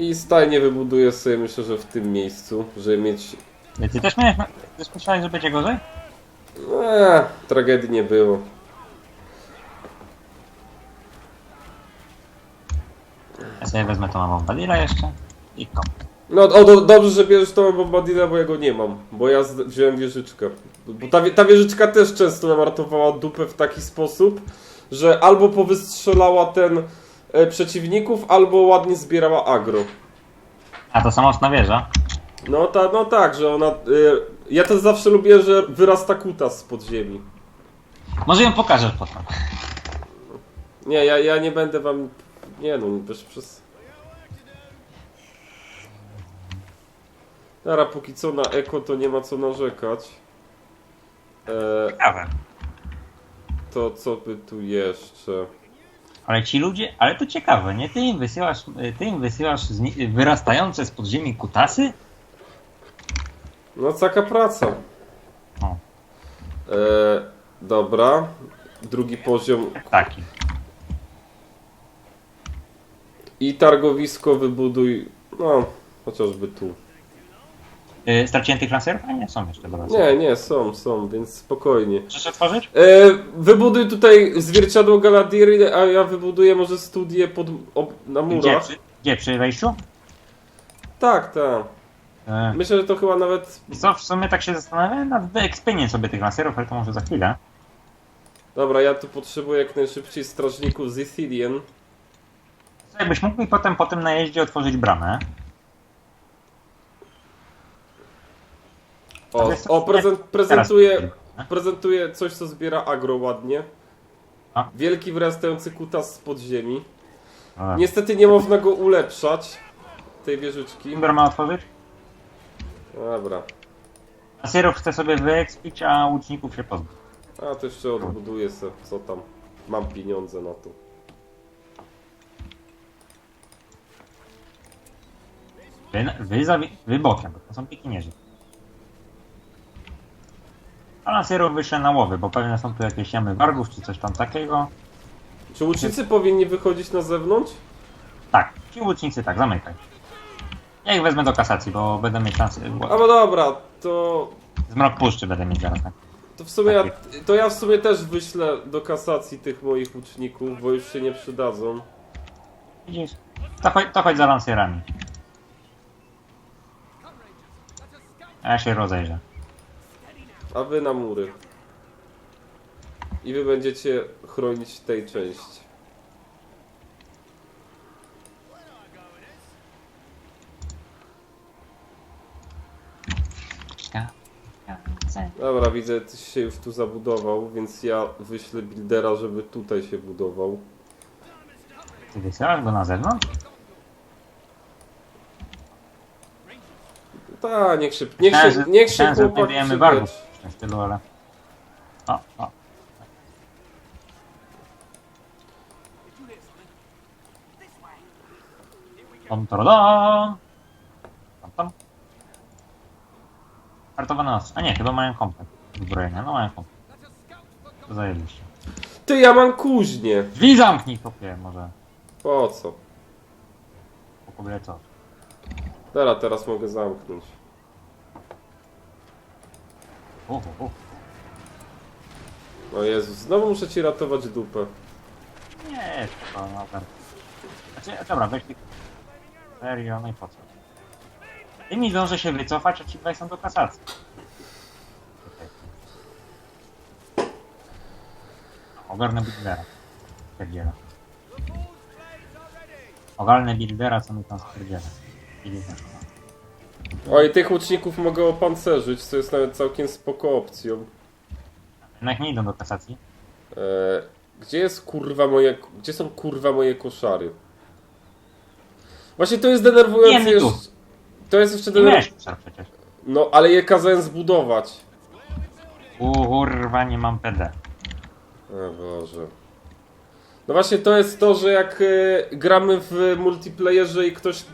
I stajnie wybuduję sobie, myślę, że w tym miejscu, żeby mieć... Ty też miałeś, też myślałeś, że będzie gorzej? Eee, tragedii nie było. Ja sobie wezmę tą bombadilla jeszcze i kom. No, o, do, dobrze, że bierzesz tą bombardira, bo ja go nie mam. Bo ja z, wziąłem wieżyczkę. Bo ta, wie- ta wieżyczka też często namartowała dupę w taki sposób, że albo powystrzelała ten przeciwników, albo ładnie zbierała agro. A to samotna wieża? No, ta, no tak, że ona... E, ja też zawsze lubię, że wyrasta kutas z podziemi. Może ją pokażesz potem. Nie, ja, ja nie będę wam... Nie no, też przez... Dobra, póki co na eko to nie ma co narzekać. E, Ciekawe. to co by tu jeszcze? Ale ci ludzie, ale to ciekawe, nie? Ty im wysyłasz, ty im wysyłasz wyrastające z podziemi kutasy? No taka praca. O. E, dobra. Drugi poziom. Taki. I targowisko wybuduj. No, chociażby tu. Yy, straciłem tych laserów? A nie, są jeszcze, dobra. Nie, nie, są, są, więc spokojnie. Chcesz otworzyć? E, wybuduj tutaj zwierciadło Galadiry, a ja wybuduję może studię pod, ob, na Gdzie murach. przy, gdzie, przy wejściu? Tak, tak. Yy, Myślę, że to chyba nawet. co, w sumie tak się zastanawiałem nad wyekspieniem sobie tych laserów, ale to może za chwilę. Dobra, ja tu potrzebuję jak najszybciej strażników z Ithilien. Co, Jakbyś mógł mi potem po tym najeździe otworzyć bramę. O, o prezent, Teraz- prezentuję, prezentuję coś, co zbiera agro ładnie. Wielki wyrastający kutas z podziemi. Niestety nie można go ulepszać, tej wieżyczki. Timber ma otworzyć? Dobra. Laserów chcę sobie wyekspić, a łuczników się pozbyć. A to jeszcze odbuduję se, co tam. Mam pieniądze na to. Wy, wy, wy bokiem, bo to są pikinierzy. A laserów wyszły na łowy, bo pewnie są tu jakieś jamy wargów czy coś tam takiego. Czy łucznicy powinni wychodzić na zewnątrz? Tak, ci łucznicy tak, zamykaj. Ja ich wezmę do kasacji, bo będę mieć szansę. A bo dobra, to, Zmrok puszczy będę mieć zaraz. Tak. to w sumie ja, to ja w sumie też wyślę do kasacji tych moich łuczników, bo już się nie przydadzą. Widzisz? To chodź, to chodź za lancerami. A ja się rozejrzę. A wy na mury. I wy będziecie chronić tej części. Dobra, widzę, tyś się już tu zabudował, więc ja wyślę buildera, żeby tutaj się budował. Ty wysyłasz go na zewnątrz? Ta, niech się, niech się, niech się chłopak wargów przybierz. W stylu, ale... O, o. Tam, tam. Kartowane ostrze. A nie, chyba mają komplet zbrojenia. No mają komplet. To zajęliście. Ty, ja mam kuźnię. Drzwi zamknij, kopie, może. Po co? Po kobie co? Dobra, teraz mogę zamknąć. O Jezus, znowu muszę ci ratować dupę. Nie, to dobra. Znaczy, dobra, weź tych... Serio, no i po co? Ty mi zdążę się wycofać, a ci dwaj są do kasacji. Ogarnę buildera. Spierdziela. Ogarnę buildera, co mi tam spierdziela. Builder. Oj, tych łuczników mogę opancerzyć, co jest nawet całkiem spoko opcją. Jednak nie idą do kasacji. E, gdzie jest kurwa moje. Gdzie są kurwa moje koszary? Właśnie to jest denerwujące Wiemy tu. jeszcze. To jest jeszcze Nie miałeś denerwujące. kuszar przecież. No, ale je kazałem zbudować. Kurwa, nie mam PD. O Boże. No właśnie to jest to, że jak e, gramy w multiplayerze i ktoś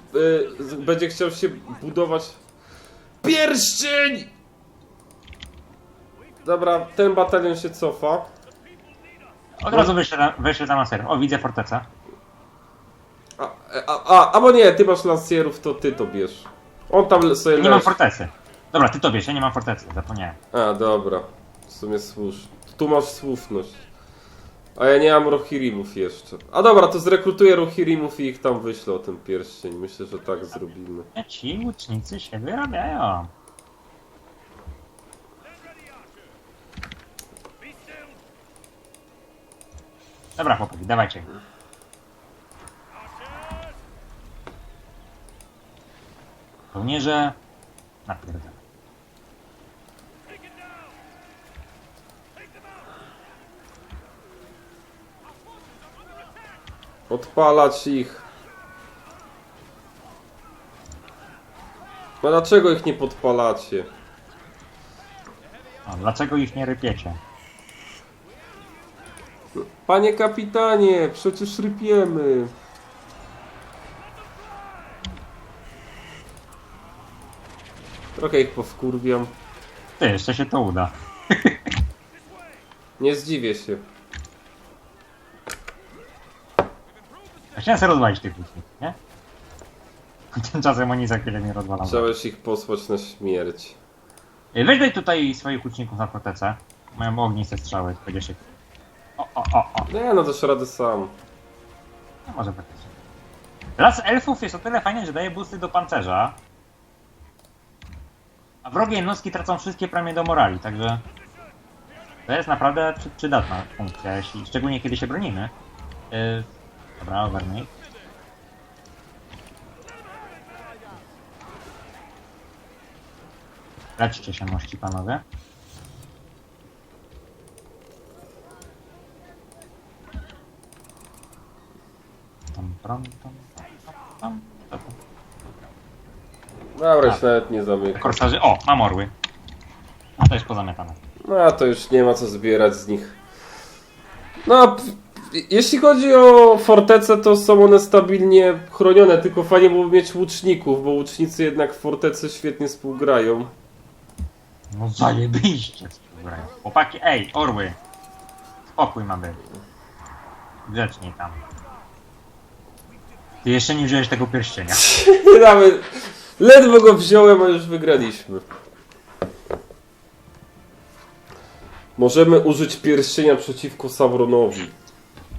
z- będzie chciał się budować. Pierścień! Dobra, ten batalion się cofa. Od razu wyszedłem na ser. O, widzę fortecę. A, a, a, albo nie, ty masz lansierów, to ty to bierz. On tam sobie nie mam leży. fortecy. Dobra, ty to wiesz, ja nie mam fortecy, zapomniałem. A, dobra. W sumie słusz. Tu masz słuszność. A ja nie mam Rohirimów jeszcze. A dobra, to zrekrutuję Rohirimów i ich tam wyślę o ten pierścień. Myślę, że tak zrobimy. Ci łucznicy się wyrabiają. Dobra, chłopaki, dawajcie. Żołnierze... Odpalać ich. No dlaczego ich nie podpalacie? O, dlaczego ich nie rypiecie? Panie kapitanie, przecież rypiemy. Trochę ich powkurwiam. Ty, jeszcze się to uda. Nie zdziwię się. Ja Chciałem sobie rozwalić tych łuczników, nie? Tymczasem oni za chwilę mnie rozwalą. Chciałeś ich posłać na śmierć. Ej, Weź daj tutaj swoich łuczników na fortecę. Mają ogniste strzały, będziesz się... O, o, o, o. Nie, no dasz radę sam. No może faktycznie. Las elfów jest o tyle fajny, że daje boosty do pancerza. A wrogie jednostki tracą wszystkie premie do morali, także... To jest naprawdę przy, przydatna funkcja, jeśli, szczególnie kiedy się bronimy. Yy, dobra, ogarnij. Leczcie się, mości panowie. Tam, tam, tam, tam, tam, tam. Dobra, Tak. się nawet nie. Korsarzy. O, mam orły. A to jest pozamiatane. No a to już nie ma co zbierać z nich. No, p- jeśli chodzi o fortece, to są one stabilnie chronione, tylko fajnie byłoby mieć łuczników, bo łucznicy jednak w fortece świetnie współgrają. No zajebiście. Dobra. Chłopaki, ej, orły. Spokój ma być. Grzecznie tam. Ty jeszcze nie wziąłeś tego pierścienia. Nawet ledwo go wziąłem, a już wygraliśmy. Możemy użyć pierścienia przeciwko Sauronowi.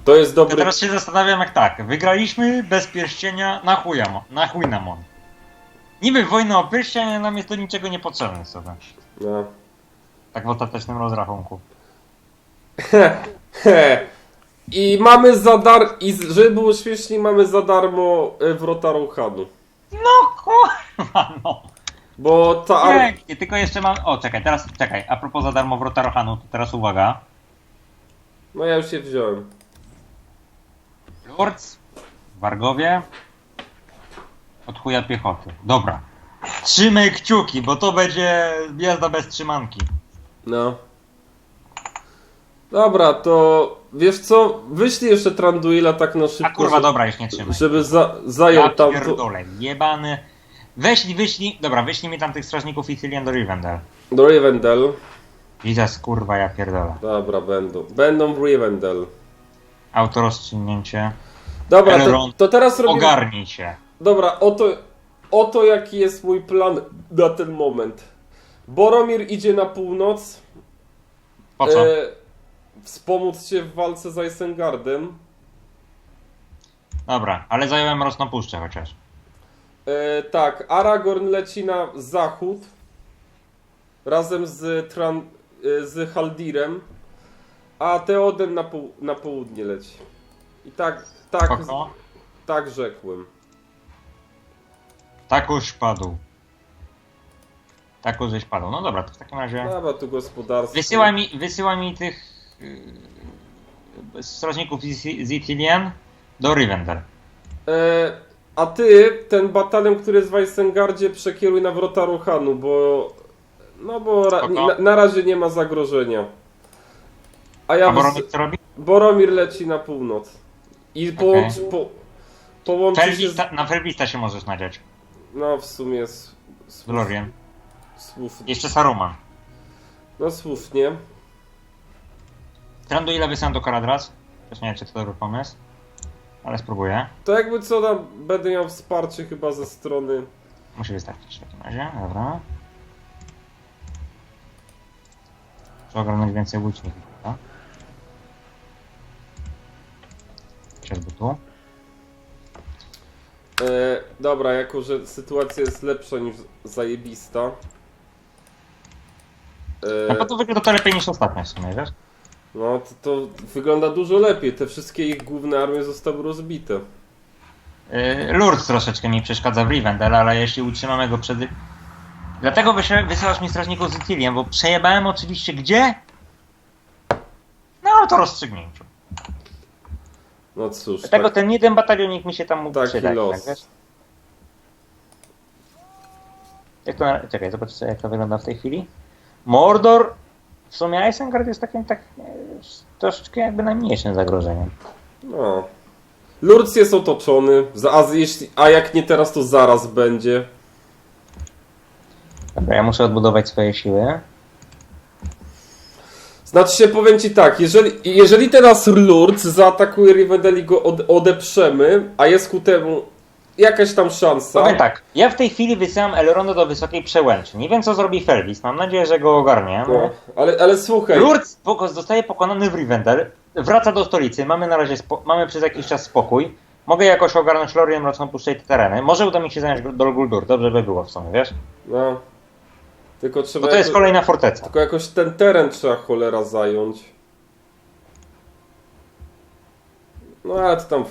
To jest Ja dobry... teraz się zastanawiam jak tak. Wygraliśmy bez pierścienia na chuja, na chuj. Niby wojna o pierścień, ale nam jest do niczego niepotrzebny sobie. No. Tak w ostatecznym rozrachunku. I mamy za dar... I żeby było śmieszniej, mamy za darmo e, wrota Rohanu. No kurwa no. Bo ta... Pięknie, tylko jeszcze mam... O, czekaj, teraz, czekaj, a propos za darmo wrota Rohanu, to teraz uwaga. No ja już je wziąłem. Lords, Wargowie, od chuja piechoty. Dobra. Trzymaj kciuki, bo to będzie jazda bez trzymanki. No. Dobra, to... Wiesz co? Wyślij jeszcze Tranduila tak na szybko, A kurwa, dobra, już nie trzymaj. żeby za... zajął Ja tam... pierdolę, jebany. Weźli, wyślij, dobra, wyślij mi tam tych strażników Ithilien do Rivendell. Do Rivendell. Widzę, kurwa, ja pierdolę. Dobra, będą. Będą w Rivendell. Autorozstrzygnięcie. Dobra, to, to teraz robimy... Ogarnij się. Dobra, oto, oto jaki jest mój plan na ten moment. Boromir idzie na północ. Po co? E, wspomóc się w walce z Isengardem. Dobra, ale zająłem Rosnopuszczę chociaż. E, tak, Aragorn leci na zachód. Razem z, Tran, e, z Haldirem. A Theoden na, pół, na południe leci. I tak, tak, Spoko. tak rzekłem. Takuś padł. Taku żeś padł. No dobra, to w takim razie... Dobra, tu gospodarstwo. Wysyłaj mi, wysyłaj mi tych yy, strażników z z do Rivendell. E, a ty, ten batalion, który jest w Isengardzie, przekieruj na wrota Rohanu, bo. No bo ra, Spoko. na, na razie nie ma zagrożenia. A ja. A Boromir co robi? Boromir leci na północ. I połączy, po, połączy się. Z, na Fervista się możesz nadziać. no w sumie. Z Lorien. słów, Jeszcze Saruman. no słusznie. Trandu ile wysyłam do Karadras? Też nie wiem, czy to dobry pomysł. ale spróbuję. To jakby co tam będę miał wsparcie chyba ze strony. Musi wystarczyć w takim razie, dobra. Trzeba ogarnąć więcej łuczników, Chociażby tu. E, dobra, jako że sytuacja jest lepsza niż zajebista. No E, bo to wygląda to lepiej niż ostatnio w sumie, wiesz? no to, to wygląda dużo lepiej. Te wszystkie ich główne armie zostały rozbite. Yy, Lourdes troszeczkę mi przeszkadza w Rivendell, ale jeśli utrzymamy go przed... Dlatego wysyłasz mi strażników z Ithiliem, bo przejebałem oczywiście gdzie? No to rozstrzygnięciu. No cóż, Dlatego tak, ten jeden batalionik mi się tam mógł taki przydać, los. tak? Jak to na... Czekaj, zobacz sobie, jak to wygląda w tej chwili. Mordor, w sumie Isengard jest takim tak troszeczkę jakby najmniejszym zagrożeniem. no. Lurc jest otoczony, a, jeśli, a jak nie teraz, to zaraz będzie. Dobra, ja muszę odbudować swoje siły. Znaczy się, powiem ci tak, jeżeli, jeżeli teraz Lurc zaatakuje Rivendell i go od, odeprzemy, a jest ku temu jakaś tam szansa. Powiem tak, ja w tej chwili wysyłam Elronda do wysokiej przełęczy. Nie wiem co zrobi Fervis, mam nadzieję, że go ogarnie. No, ale, ale słuchaj, Lurz poko- zostaje pokonany w Rivendell, wraca do stolicy, mamy na razie mamy przez jakiś czas spokój. Mogę jakoś ogarnąć Lorien Mroczną Puszczę i te tereny. Może uda mi się zająć do Guldur, dobrze by było w sumie, wiesz? no. Tylko trzeba. Bo to jest jako- kolejna forteca. Tylko jakoś ten teren trzeba cholera zająć. No ale to tam.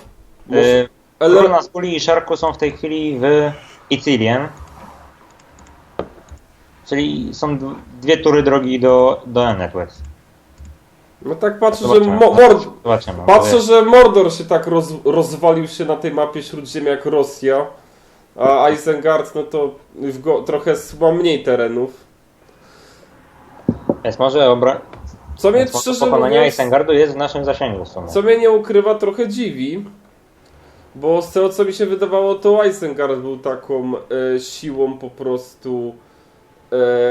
Może, Yy, Królna z Kuli i Szarku są w tej chwili w Ithilien. Czyli są dwie tury drogi do, do Enetwest. no tak patrzę, że mo, Mord, Zobaczymy. patrzę, że Mordor się tak roz, rozwalił się na tej mapie Śródziemia jak Rosja. A Isengard, no to trochę ma mniej terenów. Jest może obra- Co mnie Więc szczerze pokonania mówiąc, Isengardu jest w naszym zasięgu w sumie. co mnie nie ukrywa, trochę dziwi. Bo z tego co mi się wydawało, to Isengard był taką e, siłą po prostu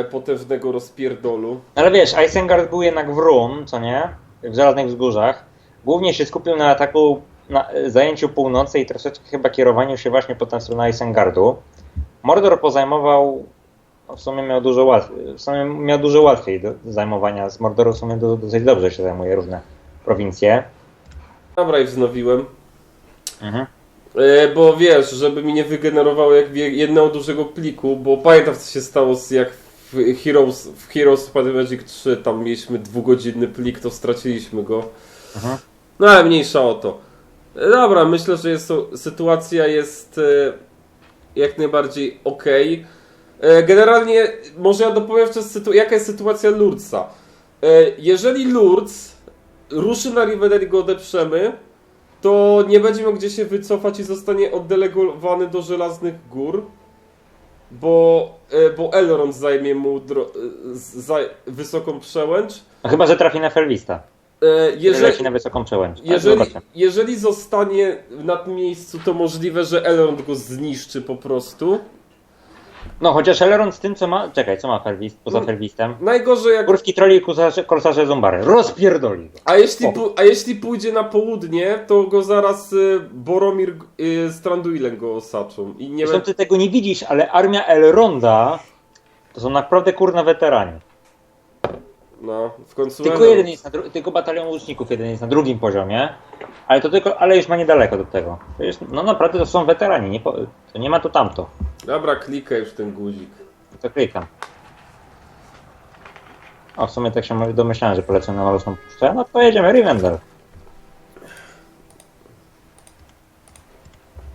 e, potężnego rozpierdolu. Ale wiesz, Isengard był jednak w Rum, co nie? W Żelaznych Wzgórzach. Głównie się skupił na ataku, na zajęciu północy i troszeczkę chyba kierowaniu się właśnie po tę stronę Isengardu. Mordor pozajmował, no w sumie miał dużo łatwiej, w sumie miał dużo łatwiej do zajmowania. Z Mordoru w sumie do, dosyć dobrze się zajmuje różne prowincje. Dobra, i wznowiłem. Mhm. E, bo wiesz, żeby mi nie wygenerowało jak jednego dużego pliku, bo pamiętam co się stało z jak w Heroes, w Heroes of Magic 3 tam mieliśmy dwugodzinny plik, to straciliśmy go. Mhm. No ale mniejsza o to. Dobra, myślę, że jest sytuacja jest e, jak najbardziej okej. E, Generalnie, może ja dopowiem sytu- jaka jest sytuacja Lurca. E, Jeżeli Lurc ruszy na Rivendell i go odeprzemy, to nie będzie miał gdzie się wycofać i zostanie oddelegowany do Żelaznych Gór, bo, bo Elrond zajmie mu dro- wysoką przełęcz. No chyba, że trafi na Felwista. E, Jeżeli... Na wysoką przełęcz. Jeżeli, jeżeli zostanie na tym miejscu, to możliwe, że Elrond go zniszczy po prostu. No chociaż Elrond z tym, co ma... Czekaj, co ma Felwist poza No. Felwistem? Najgorzej jak... Górski troli i korsarze, Zombary. Rozpierdoli go. A jeśli, pu- a jeśli pójdzie na południe, to go zaraz y, Boromir y, z Tranduilem go osaczą. I nie Zresztą ty tego nie widzisz, ale armia Elronda to są naprawdę kurna weterani. No, w końcu Tylko jeden jest na dru- tylko batalion łuczników jeden jest na drugim poziomie, ale to tylko, ale już ma niedaleko do tego. To jest, no naprawdę to są weterani, nie po, to nie ma tu tamto. Dobra, klikaj już ten guzik. To klikam. O, w sumie tak się domyślałem, że polecę na Mroczną Puszczę, no to jedziemy Rivendell.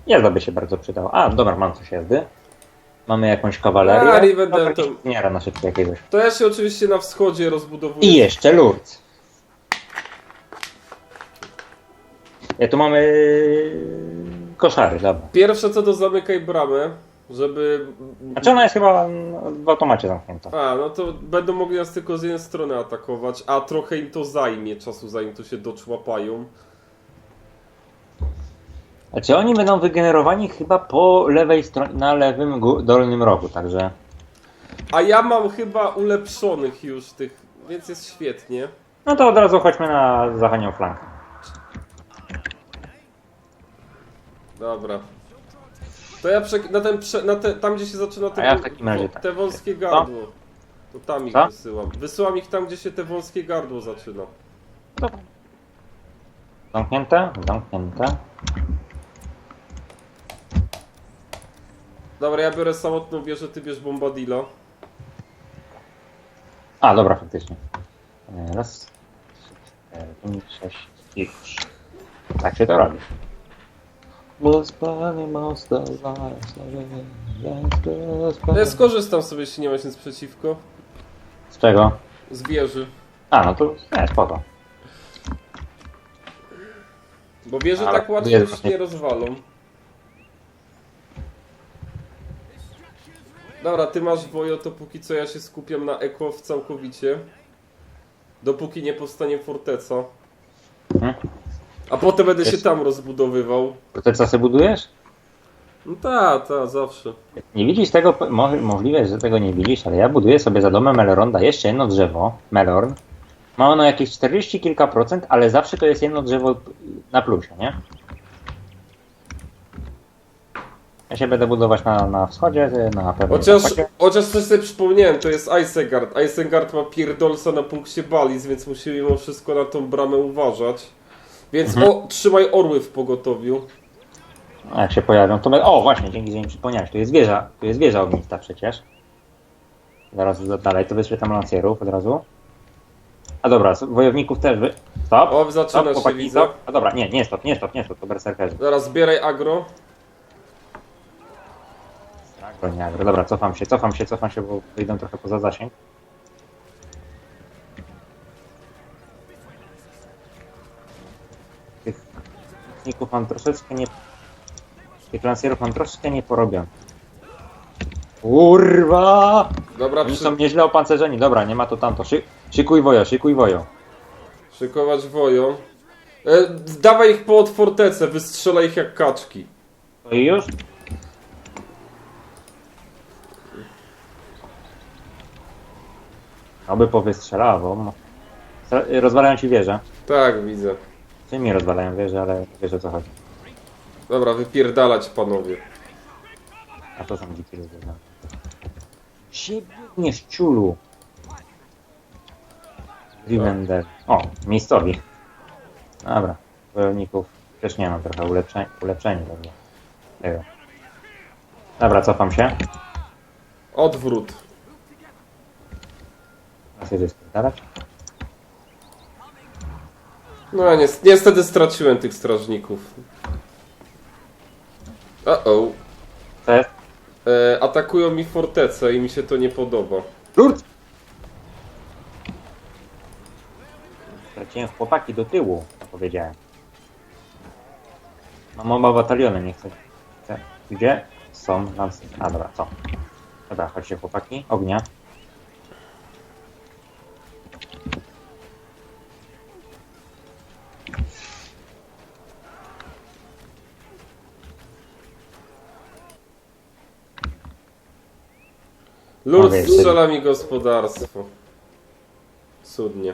Jazda by się bardzo przydała. A, dobra, mam coś jazdy. Mamy jakąś kawalerię. A, Rivendell to- Miara na szybko jakiegoś. To ja się oczywiście na wschodzie rozbudowuję. I jeszcze Lourdes. Ja tu mamy koszary, dobra. Pierwsze co to zamykaj bramę, żeby... Znaczy ona jest chyba w automacie zamknięta. A, no to będą mogli nas tylko z jednej strony atakować, a trochę im to zajmie czasu, zanim to się doczłapają. Znaczy oni będą wygenerowani chyba po lewej stronie, na lewym dolnym rogu, także... A ja mam chyba ulepszonych już tych, więc jest świetnie. No to od razu chodźmy na zachodnią flankę. Dobra. To ja prze... na ten prze... na te... tam gdzie się zaczyna te, ja w takim razie tak. te wąskie gardło. To tam ich Co? wysyłam. Wysyłam ich tam gdzie się te wąskie gardło zaczyna. Zamknięte? Zamknięte. Dobra, ja biorę samotną wieżę, ty bierz bombadilla. A, dobra, faktycznie. E, Raz, trzy, cztery, pięć, sześć i już. Tak się to robi. Ja skorzystam sobie, jeśli nie masz nic przeciwko. Z czego? Z wieży. A, no to nie, spoko. Bo wieże Ale tak łatwo jest już właśnie- nie rozwalą. Dobra, ty masz wojo, to póki co ja się skupiam na w całkowicie. Dopóki nie powstanie forteca. Mhm. A potem będę się Jest. tam rozbudowywał. Co sobie budujesz? No tak, tak, zawsze. Nie widzisz tego, mo możliwe, że tego nie widzisz, ale ja buduję sobie za domem Melronda jeszcze jedno drzewo, Melorn. Ma ono jakieś 40 kilka procent, ale zawsze to jest jedno drzewo na plusie, nie? Ja się będę budować na, na wschodzie, ty na pewno Chociaż, chociaż coś sobie przypomniałem, to jest Isengard. Isengard ma pierdolca na punkcie Balis, więc musimy mimo wszystko na tą bramę uważać. Więc Mhm. o, trzymaj orły w pogotowiu. A Jak się pojawią, to... my- O, właśnie, dzięki, że mi przypomniałeś. Tu jest wieża, tu jest wieża ognista przecież. Zaraz za- dalej, to wyślę tam lancierów od razu. A dobra, wojowników też wy... Stop! O, zaczyna Stop, się, chłopaki, widzę. stop. A dobra, nie, nie stop, nie stop, nie stop, to berserkerzy. Zaraz zbieraj agro. Agro. Dobra, cofam się, cofam się, cofam się, bo wyjdę trochę poza zasięg. Tych ników mam troszeczkę nie... Tych lancierów mam troszeczkę nie porobion. Kurwa! Dobra, Oni przy... są nieźle opancerzeni. Dobra, nie ma to tamto. Szy... Szykuj wojo, szykuj wojo. szykować woją. E, dawaj ich pod fortecę, wystrzelaj ich jak kaczki. To i już? Oby powystrzelało. Stra- Rozwalają ci wieżę. Tak, widzę. Czy mi rozwalają wieżę, ale wiesz o co chodzi. Dobra, wypierdalać panowie. A to są dziki ludzie. No. W ciulu. O, miejscowi. Dobra. Wojowników też nie mam trochę ulepszeń, tego. Dobra, cofam się. Odwrót. Spierdalać. No nies- niestety straciłem tych strażników. Uh -oh. Co jest? e, Atakują mi fortecę i mi się to nie podoba. Lurt! Straciłem chłopaki do tyłu, powiedziałem. Mam oba bataliony, nie chcę. Gdzie są lansy? A dobra, co? Dobra, chodźcie chłopaki, ognia. Lud Mówię, strzela mi gospodarstwo. Cudnie.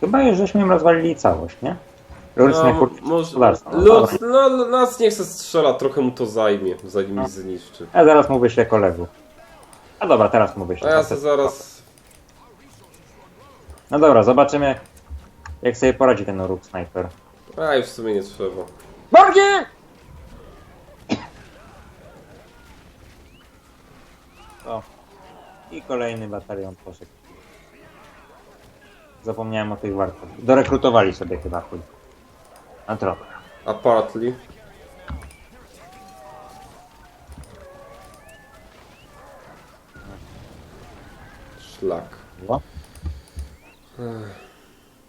Chyba już żeśmy im rozwalili całość, nie? Lurt No, może. No, Lud, dobra. no, nas niech se strzela, trochę mu to zajmie, zanim mi zniszczy. Ja zaraz mu wyślę kolegów. A dobra, teraz mu A wyślę. ja se zaraz... No dobra, zobaczymy jak sobie poradzi ten róg snajper. A już w sumie nie trzeba. Bardziej! O. I kolejny batalion poszedł. Zapomniałem o tych wartach. Dorekrutowali sobie chyba chuj. Na trochę. A partly? Szlak. No.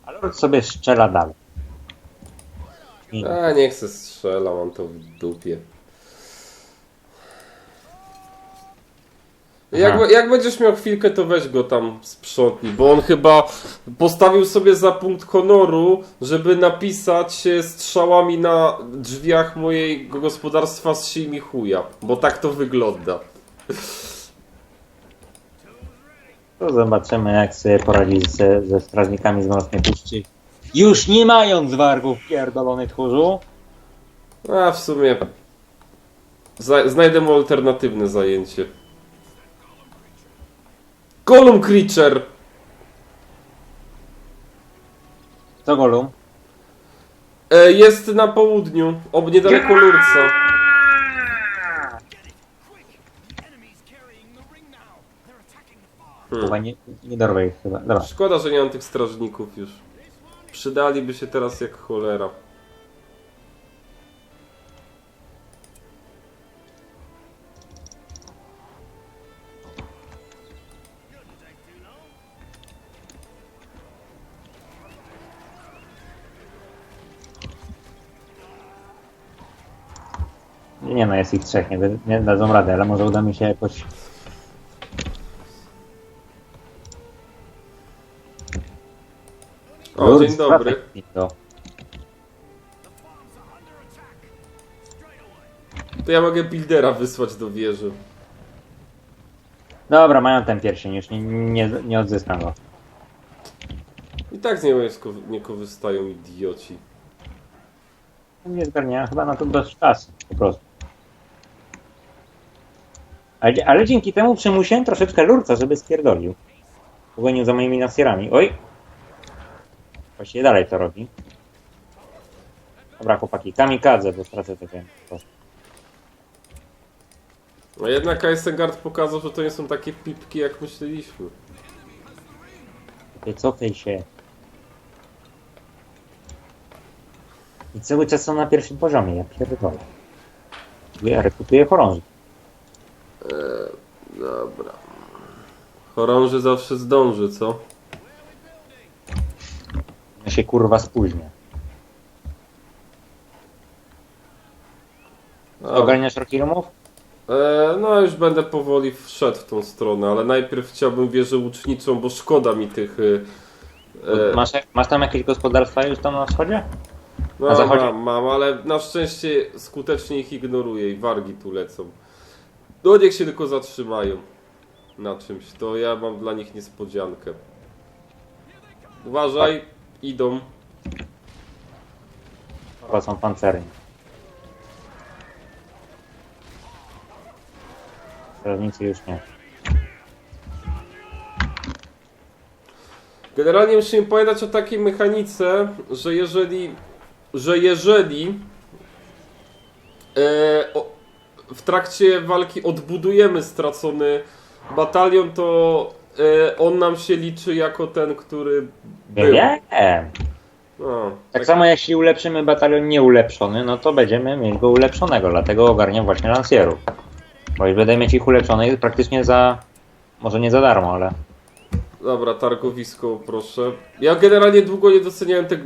A Lord sobie strzela dalej. I A niech se strzela, mam to w dupie. Jak, jak będziesz miał chwilkę, to weź go tam sprzątnij, bo on chyba postawił sobie za punkt honoru, żeby napisać strzałami na drzwiach mojego gospodarstwa z mi chuja, bo tak to wygląda. To zobaczymy, jak sobie poradzi ze, ze strażnikami z Mrocznej Puszczy. Już nie mając wargów pierdolony tchórzu. A w sumie. Znajdę mu alternatywne zajęcie. Golem Creature! Co Golum? E, jest na południu, ob niedaleko Lurca. Chyba Hmm. nie, nie dorwę ich chyba. Dobra. Szkoda, że nie mam tych strażników już. Przydaliby się teraz jak cholera. Nie no, jest ich trzech, nie, nie dadzą rady, ale może uda mi się jakoś... O, Lord dzień dobry. To. To ja mogę buildera wysłać do wieży. Dobra, mają ten pierścień, już nie, nie, nie odzyskam go. I tak z niego nie sko- nie korzystają idioci. Nie zgarniają chyba na to dość czasu, po prostu. Ale, ale dzięki temu przymusiłem troszeczkę lurca, żeby spierdolił. Pogonił za moimi nasierami. Oj! Właściwie dalej to robi. Dobra, chłopaki, kamikadze, bo stracę prostu. A jednak Isengard pokazał, że to nie są takie pipki jak myśleliśmy. Ty cofaj się. I cały czas są na pierwszym poziomie, ja pierdolę. Ja rekrutuję chorąży. Dobra. Chorąży zawsze zdąży, co? Się kurwa spóźnię. A, Ogarniasz e, no już będę powoli wszedł w tą stronę, ale najpierw chciałbym wieżę łuczniczą, bo szkoda mi tych... E, e, Masz, masz tam jakieś gospodarstwa już tam na wschodzie? no, na zachodzie? mam, mam, ale na szczęście skutecznie ich ignoruję i wargi tu lecą. No niech się tylko zatrzymają na czymś, to ja mam dla nich niespodziankę. Uważaj, idą. Chyba są pancerni. Strażnicy już nie. Generalnie musimy pamiętać o takiej mechanice, że jeżeli, że jeżeli e, o, w trakcie walki odbudujemy stracony batalion, to e, on nam się liczy jako ten, który był. Wiem. No, Tak samo jeśli ulepszymy batalion nieulepszony, no to będziemy mieć go ulepszonego, dlatego ogarniam właśnie lansierów. Bo już będę mieć ich ulepszonych praktycznie za... może nie za darmo, ale... Dobra, targowisko proszę. Ja generalnie długo nie doceniałem tego